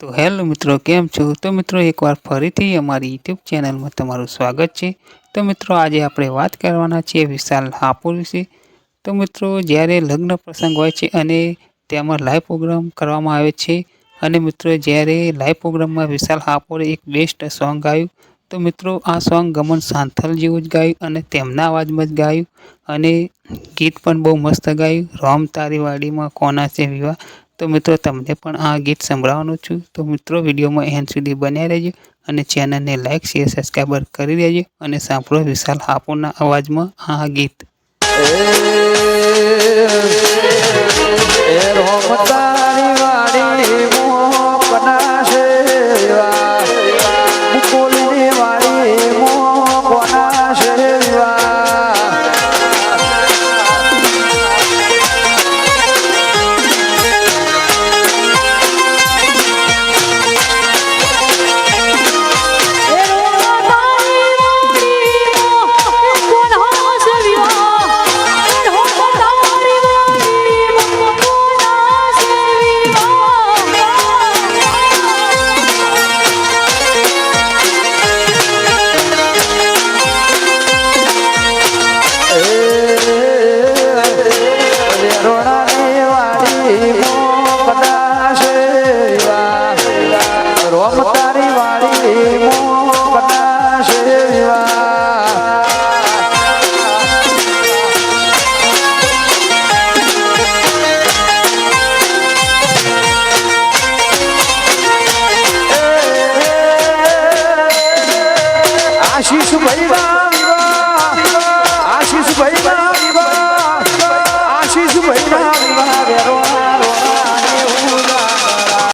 તો હેલો મિત્રો, કેમ છો? તો મિત્રો, એકવાર ફરીથી અમારી યુટ્યુબ ચેનલમાં તમારું સ્વાગત છે. તો મિત્રો, આજે આપણે વાત કરવાના છીએ વિશાલ હાપુર વિશે. તો મિત્રો, જ્યારે લગ્ન પ્રસંગ હોય છે અને તેમાં લાઈવ પ્રોગ્રામ કરવામાં આવે છે અને મિત્રો, જ્યારે લાઈવ પ્રોગ્રામમાં વિશાલ હાપુરે એક બેસ્ટ સોંગ ગાયું, તો મિત્રો, આ સોંગ ગમન સાંથલ જેવું જ ગાયું અને તેમના અવાજમાં જ ગાયું અને ગીત પણ બહુ મસ્ત ગાયું. રોમ તારી વાડીમાં કોના છે વિવાહ? તો મિત્રો તમને પણ આ ગીત સંભળાવવાનું છું. તો મિત્રો, વિડીયોમાં એન્ડ સુધી બન્યા રહેજો અને ચેનલને લાઇક શેર, સબસ્ક્રાઈબર કરી દેજો અને સાંભળો વિશાલ હાપુરના અવાજમાં આ ગીત. ಬೈವಾ ಆಶೀಸ್ ಬೈವಾ